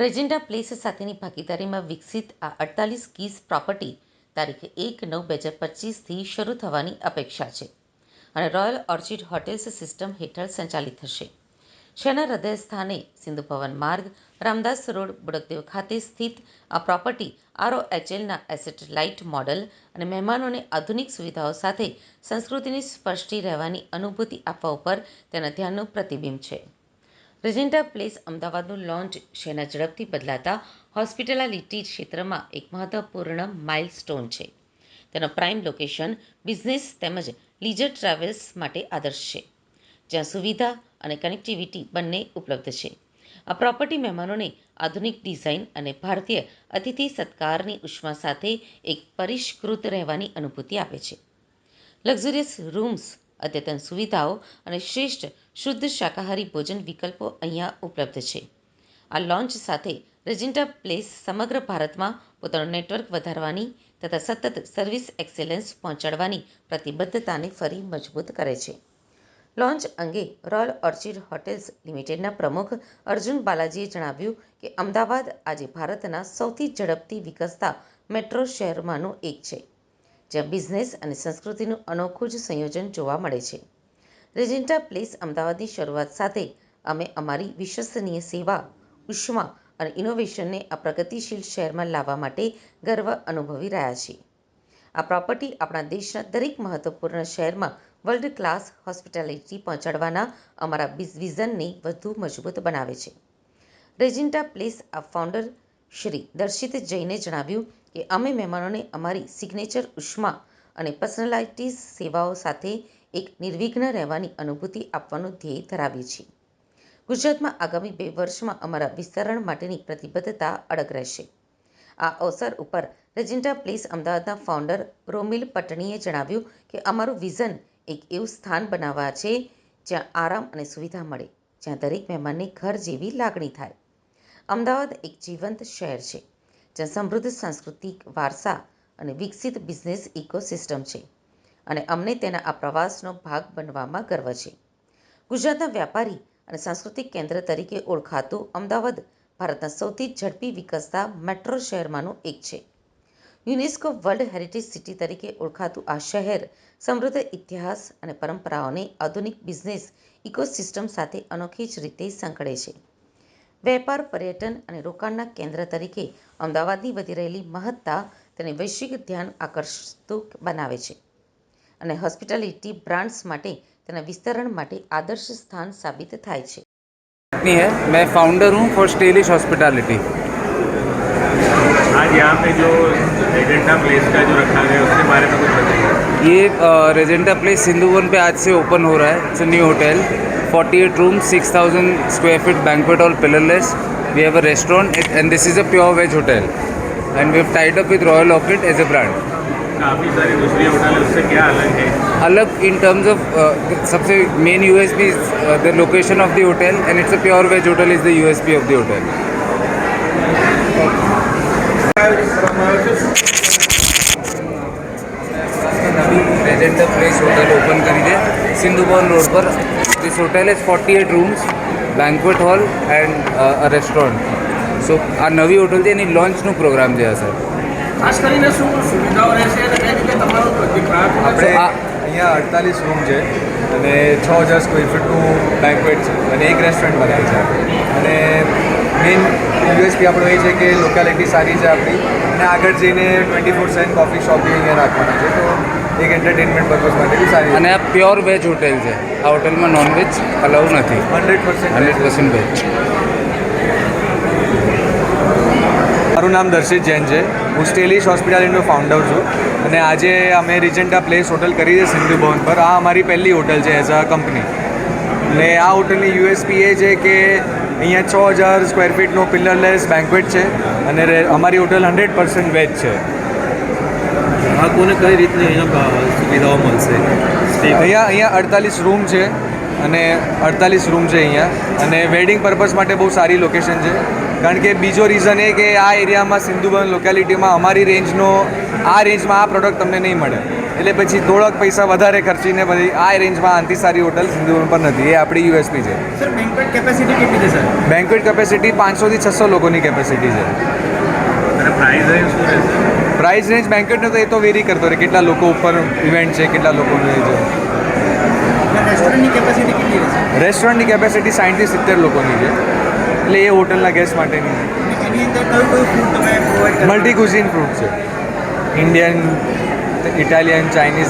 રેજેન્ડા place સાથેની ભાગીદારીમાં વિકસિત આ અડતાલીસ કીઝ પ્રોપર્ટી તારીખ એક નવ બે હજાર પચીસથી શરૂ થવાની અપેક્ષા છે અને રોયલ ઓર્ચિડ હોટેલ્સ સિસ્ટમ હેઠળ સંચાલિત થશે. શહેરના હૃદય સ્થાને સિંધુ ભવન માર્ગ, રામદાસ રોડ બુડકદેવ ખાતે સ્થિત આ પ્રોપર્ટી આરઓએચએલના એસેટ લાઇટ મોડલ અને મહેમાનોને આધુનિક સુવિધાઓ સાથે સંસ્કૃતિની સ્પષ્ટી રહેવાની અનુભૂતિ આપવા ઉપર તેના ધ્યાનનું પ્રતિબિંબ છે. રેજેન્ટા પ્લેસ અમદાવાદનું લોન્ચ શહેરના ઝડપથી બદલાતા હોસ્પિટાલિટી ક્ષેત્રમાં એક મહત્વપૂર્ણ માઇલસ્ટોન છે. તેનો પ્રાઇમ લોકેશન બિઝનેસ તેમજ લીજર ટ્રાવેલ્સ માટે આદર્શ છે. જ્યાં સુવિધા અને કનેક્ટિવિટી બંને ઉપલબ્ધ છે. આ પ્રોપર્ટી મહેમાનોને આધુનિક ડિઝાઇન અને ભારતીય અતિથિ સત્કારની ઉષ્મા સાથે એક પરિષ્કૃત રહેવાની અનુભૂતિ આપે છે. લક્ઝરિયસ રૂમ્સ, અદ્યતન સુવિધાઓ અને શ્રેષ્ઠ શુદ્ધ શાકાહારી ભોજન વિકલ્પો અહીંયા ઉપલબ્ધ છે. આ લોન્ચ સાથે રેજેન્ટા પ્લેસ સમગ્ર ભારતમાં પોતાનું નેટવર્ક વધારવાની તથા સતત સર્વિસ એક્સેલન્સ પહોંચાડવાની પ્રતિબદ્ધતાને ફરી મજબૂત કરે છે. લોન્ચ અંગે રોયલ ઓર્ચિડ હોટેલ્સ લિમિટેડના પ્રમુખ અર્જુન બાલાજીએ જણાવ્યું કે અમદાવાદ આજે ભારતના સૌથી ઝડપથી વિકસતા મેટ્રો શહેરમાંનું એક છે, જ્યાં બિઝનેસ અને સંસ્કૃતિનું અનોખું જ સંયોજન જોવા મળે છે. રેજેન્ટા પ્લેસ અમદાવાદની શરૂઆત સાથે અમે અમારી વિશ્વસનીય સેવા, ઉષ્મા અને ઇનોવેશનને આ પ્રગતિશીલ શહેરમાં લાવવા માટે ગર્વ અનુભવી રહ્યા છીએ. આ પ્રોપર્ટી આપણા દેશના દરેક મહત્વપૂર્ણ શહેરમાં વર્લ્ડ ક્લાસ હોસ્પિટાલિટી પહોંચાડવાના અમારા વિઝનને વધુ મજબૂત બનાવે છે. રેજિન્ટા પ્લેસ આ ફાઉન્ડર શ્રી દર્શિત જૈને જણાવ્યું કે, અમે મહેમાનોને અમારી સિગ્નેચર ઉષ્મા અને પર્સનલાઇટીઝ સેવાઓ સાથે એક નિર્વિઘ્ન રહેવાની અનુભૂતિ આપવાનું ધ્યેય ધરાવીએ છીએ. ગુજરાતમાં આગામી બે વર્ષમાં અમારા વિસ્તરણ માટેની પ્રતિબદ્ધતા અડગ રહેશે. આ અવસર ઉપર રેજિન્ટા પ્લેસ અમદાવાદના ફાઉન્ડર રોમિલ પટણીએ જણાવ્યું કે અમારું વિઝન એક એવું સ્થાન બનાવવા છે જ્યાં આરામ અને સુવિધા મળે, જ્યાં દરેક મહેમાનને ઘર જેવી લાગણી થાય. અમદાવાદ એક જીવંત શહેર છે, જ્યાં સમૃદ્ધ સાંસ્કૃતિક વારસા અને વિકસિત બિઝનેસ ઇકોસિસ્ટમ છે. અને અમને તેના આ પ્રવાસનો ભાગ બનવામાં ગર્વ છે. ગુજરાતના વ્યાપારી અને સાંસ્કૃતિક કેન્દ્ર તરીકે ઓળખાતું અમદાવાદ ભારતના સૌથી ઝડપી વિકસતા મેટ્રો શહેરમાંનું એક છે. યુનેસ્કો વર્લ્ડ હેરિટેજ સિટી તરીકે ઓળખાતું આ શહેર સમૃદ્ધ ઇતિહાસ અને પરંપરાઓને આધુનિક બિઝનેસ ઇકોસિસ્ટમ સાથે અનોખી જ રીતે સંકળે છે. વેપાર, પર્યટન અને રોકાણના કેન્દ્ર તરીકે અમદાવાદની વધી રહેલી મહત્તા તેને વૈશ્વિક ધ્યાન આકર્ષતું બનાવે છે. અને હોસ્પિટાલિટી બ્રાન્ડ્સ માટે તેના વિસ્તરણ માટે આદર્શ સ્થાન સાબિત થાય છે पत्नी है मैं फाउंडर हूँ फॉर स्टेलिश हॉस्पिटैलिटी आज यहाँ पे जो एजेंडा प्लेस का जो रखा गया है उसके बारे में कुछ बताइए ये रेजेंटा प्लेस सिंधुवन पे आज से ओपन हो रहा है it's new hotel 48 room 6000 square feet banquet hall pillarless we have a restaurant and this is a pure veg hotel and we have tied up with Royal Orchid as a brand काफ़ी सारी दूसरी hotel है उससे क्या अलग है अलग in terms of सबसे main U S P the location of the hotel and it's a pure veg hotel is the U S P of the hotel Regenta place hotel open કરી છે Sindhu Bhavan road પર this hotel is forty eight rooms banquet hall and a restaurant so આ નવી hotel છે એની લોન્ચનું programme છે આ sir ખાસ કરીને શું સુવિધાઓ રહેશે અને કઈ રીતે તમારું આપણે અહીંયા અડતાલીસ રૂમ છે અને છ હજાર સ્ક્વેર ફીટનું બેન્કવેટ છે અને એક રેસ્ટોરન્ટ બનાવી છે. અને મેઇન યુએસપી આપણો એ છે કે લોકાલિટી સારી છે આપણી. અને આગળ જઈને twenty four seven coffee shop બી અહીંયા રાખવાના છે. તો એક એન્ટરટેનમેન્ટ પર્પઝ માટે બી સારી અને આ પ્યોર વેજ હોટેલ છે. આ હોટલમાં નોનવેજ અલાઉ નથી. Hundred hundred percent percent veg મારું નામ દર્શિત જૈન છે. હું સ્ટેલિશ હોસ્પિટાલિટીનો ફાઉન્ડર છું અને આજે અમે રિજન્ટા પ્લેસ હોટલ કરી છે સિંધુ ભવન પર. આ અમારી પહેલી હોટલ છે એઝ અ કંપની અને આ હોટલની યુએસપી એ છે કે અહીંયા છ હજાર સ્ક્વેર ફીટનો પિલરલેસ બેન્ક્વેટ છે અને અમારી હોટલ હંડ્રેડ પર્સન્ટ વેજ છે. ગ્રાહકોને કઈ રીતની અહીંયા સુવિધાઓ મળશે? અહીંયા અહીંયા અડતાલીસ રૂમ છે અને અડતાલીસ રૂમ છે અહીંયા. અને વેડિંગ પર્પઝ માટે બહુ સારી લોકેશન છે. કારણ કે બીજો રીઝન એ કે આ એરિયામાં સિંધુબન લોકેલિટીમાં અમારી રેન્જનો આ રેન્જમાં આ પ્રોડક્ટ તમને નહીં મળે. એટલે પછી થોડાક પૈસા વધારે ખર્ચીને પછી આ રેન્જમાં આનથી સારી હોટલ સિંધુબન પર નથી એ આપણી યુએસપી છે. સર બેન્કવેટ કેપેસિટી કેટલી છે સર બેન્ક્વેટ કેપેસિટી પાંચસોથી છસો લોકોની કેપેસિટી છે. પ્રાઇસ રેન્જ પ્રાઇસ રેન્જ બેન્ક્વેટનો તો એ તો વેરી કરતો રહે કેટલા લોકો ઉપર ઇવેન્ટ છે કેટલા લોકોનું એ છે. રેસ્ટોરન્ટની કેપેસિટી કેટલી રહેશે? રેસ્ટોરન્ટની કેપેસિટી સાઠથી સિત્તેર લોકોની છે. એટલે એ હોટલના ગેસ્ટ માટેની. છે મલ્ટી કુઝિન ફ્રૂટ છે. Indian Italian Chinese